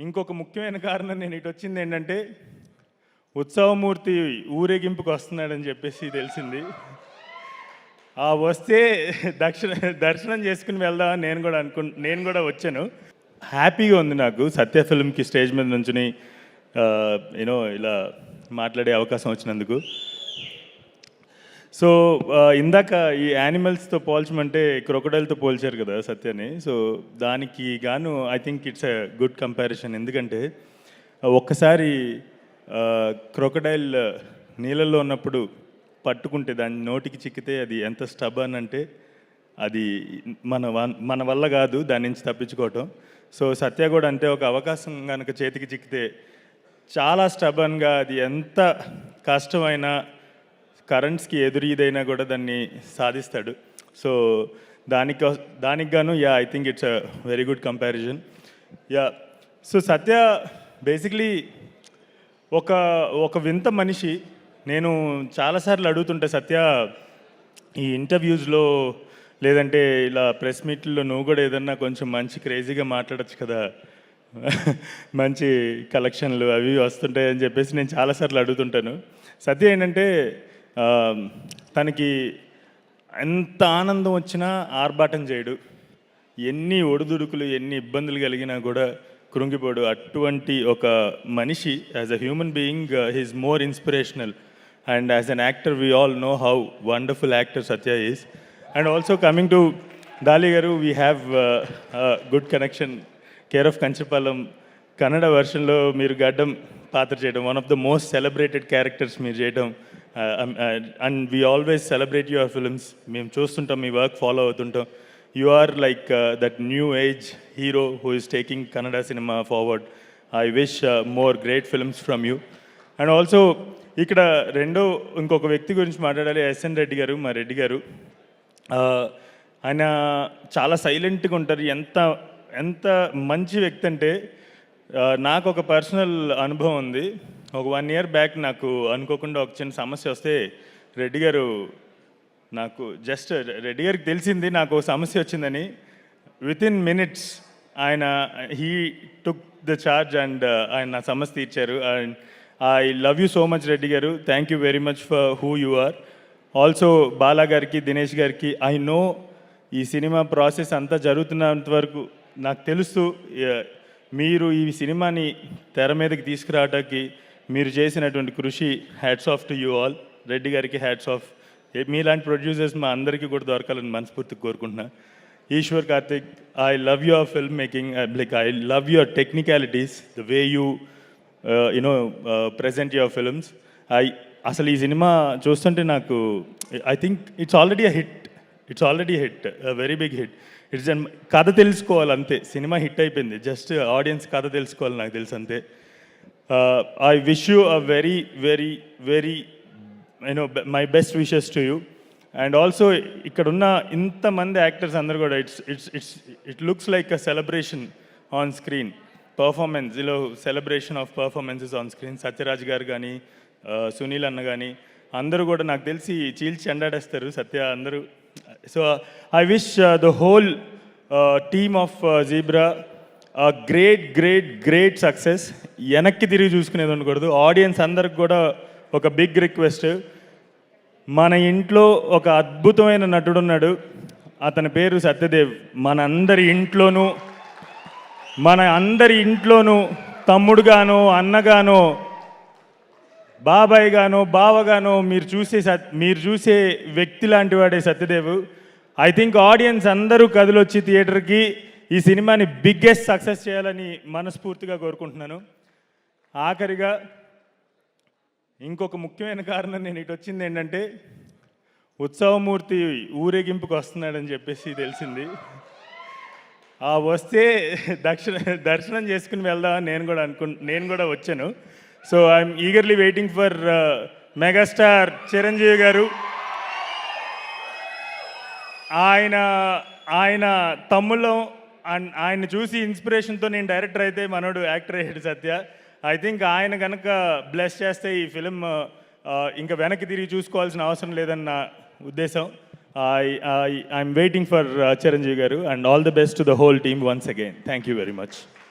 ఇంకొక ముఖ్యమైన కారణం నేను ఇటు వచ్చింది ఏంటంటే ఉత్సవమూర్తి ఊరేగింపుకు వస్తున్నాడని చెప్పేసి తెలిసింది. ఆ వస్తే దక్షిణ దర్శనం చేసుకుని వెళ్దామని నేను కూడా అనుకు నేను కూడా వచ్చాను. హ్యాపీగా ఉంది నాకు. సత్య ఫిల్మ్కి స్టేజ్ మీద నుంచుని యూనో ఇలా మాట్లాడే అవకాశం వచ్చినందుకు. సో ఇందాక ఈ యానిమల్స్తో పోల్చమంటే క్రొకడైల్తో పోల్చారు కదా సత్యని సో దానికి గాను I think it's a good comparison. ఎందుకంటే ఒక్కసారి క్రొకడైల్ నీళ్ళల్లో ఉన్నప్పుడు పట్టుకుంటే దాని నోటికి చిక్కితే అది ఎంత స్టబన్ అంటే అది మన వన్- మన వల్ల కాదు దాని నుంచి తప్పించుకోవటం. సో సత్య కూడా అంటే ఒక అవకాశం కనుక చేతికి చిక్కితే చాలా స్టబన్గా అది ఎంత కష్టమైనా కరెంట్స్కి ఎదురు ఇదైనా కూడా దాన్ని సాధిస్తాడు. సో దానికి దానికి గాను yeah I think it's a very good comparison. Yeah so Satya basically ఒక ఒక వింత మనిషి. నేను చాలాసార్లు అడుగుతుంటే సత్య ఈ ఇంటర్వ్యూస్లో లేదంటే ఇలా ప్రెస్ మీట్లో నువ్వు కూడా ఏదన్నా కొంచెం మంచి క్రేజీగా మాట్లాడచ్చు కదా. మంచి కలెక్షన్లు అవి వస్తుంటాయి అని చెప్పేసి నేను చాలాసార్లు అడుగుతుంటాను. సత్య ఏంటంటే తనకి ఎంత ఆనందం వచ్చినా ఆర్భాటం చేయడు. ఎన్ని ఒడిదుడుకులు ఎన్ని ఇబ్బందులు కలిగినా కూడా కృంగిపోడు. అటువంటి ఒక మనిషి as a human being he's more inspirational and as an actor we all know how wonderful actor Satya is and also coming to Daali garu we have good connection care of Kanchapalem Kannada వెర్షన్లో మీరు గడ్డం పాత్ర చేయడం one of the most celebrated characters మీరు చేయడం and we always celebrate your films మేము చూస్తుంటాం మీ work follow అవుతుంటాం. You are like that new age hero who is taking Kannada cinema forward I wish more great films from you and also ఇక్కడ రెండో ఇంకొక వ్యక్తి గురించి మాట్లాడాలి ఎస్ఎన్ రెడ్డి గారు మా రెడ్డి గారు. Uh, ఆయన చాలా సైలెంట్గా ఉంటారు. ఎంత ఎంత మంచి వ్యక్తి అంటే uh, నాకు ఒక పర్సనల్ అనుభవం ఉంది. ఒక వన్ ఇయర్ బ్యాక్ నాకు అనుకోకుండా ఒక చిన్న సమస్య వస్తే రెడ్డి గారు నాకు జస్ట్ రెడ్డి గారికి తెలిసింది నాకు సమస్య వచ్చిందని. విత్ ఇన్ మినిట్స్ ఆయన he took the charge and ఆయన నా సమస్య తీర్చారు. And I love you so much Reddy garu. Thank you very much for who you are also Bala గారికి దినేష్ గారికి ఐ నో ఈ సినిమా ప్రాసెస్ అంతా జరుగుతున్నంత వరకు నాకు తెలుసు మీరు ఈ సినిమాని తెర మీదకి తీసుకురావడానికి మీరు చేసినటువంటి కృషి hats off to you all Reddy గారికి హ్యాట్స్ ఆఫ్ మీలాంటి ప్రొడ్యూసర్స్ మా అందరికీ కూడా దొరకాలని మనస్ఫూర్తిగా కోరుకుంటున్నా. Eshwar Karthik I love your film making like I love your technicalities the way you you know present your films I అసలు ఈ సినిమా చూస్తుంటే నాకు I think it's already a hit it's already hit very big hit it's కథ తెలుసుకోవాలి అంతే. Cinema hit అయిపోయింది. Just audience uh, కథ తెలుసుకోవాలి నాకు తెలుసు అంతే. I wish you a very very very you know my best wishes to you and also ఇక్కడ ఉన్న ఇంతమంది యాక్టర్స్ అందరు కూడా it's it's it's it looks like a celebration on screen performance ఇలా celebration of performances on screen Sathyaraj garu కానీ సునీల్ అన్న కానీ అందరూ కూడా నాకు తెలిసి చీల్చి ఎండాడేస్తారు సత్య అందరూ. So I wish the whole team of zebra great great great success వెనక్కి తిరిగి చూసుకునేది ఉండకూడదు. ఆడియన్స్ అందరికి కూడా ఒక బిగ్ రిక్వెస్ట్ మన ఇంట్లో ఒక అద్భుతమైన నటుడు ఉన్నాడు. అతని పేరు సత్యదేవ్. మన అందరి ఇంట్లోనూ మన అందరి ఇంట్లోనూ తమ్ముడుగానో అన్నగానో బాబాయ్ గానో బావగానో మీరు చూసే సత్ మీరు చూసే వ్యక్తి లాంటి వాడే సత్యదేవ్. ఐ థింక్ ఆడియన్స్ అందరూ కదిలొచ్చి థియేటర్కి ఈ సినిమాని బిగ్గెస్ట్ సక్సెస్ చేయాలని మనస్ఫూర్తిగా కోరుకుంటున్నాను. ఆఖరిగా ఇంకొక ముఖ్యమైన కారణం నేను ఇటు వచ్చింది ఏంటంటే ఉత్సవమూర్తి ఊరేగింపుకు వస్తున్నాడని చెప్పేసి తెలిసింది. ఆ వస్తే దక్షిణ దర్శనం చేసుకుని వెళ్దామని నేను కూడా అనుకు నేను కూడా వచ్చాను. So I'm eagerly waiting for megastar Chiranjeevi garu. ఆయన ఆయన తమ్ముళ్ళం అండ్ ఆయన చూసి ఇన్స్పిరేషన్తో నేను డైరెక్టర్ అయితే మనోడు యాక్టర్ అయ్యాడు సత్య. ఐ థింక్ ఆయన కనుక బ్లెస్ చేస్తే ఈ ఫిలిం ఇంకా వెనక్కి తిరిగి చూసుకోవాల్సిన అవసరం లేదన్న నా ఉద్దేశం. I I'm waiting for Chiranjeevi garu and all the best to the whole team once again. Thank you very much.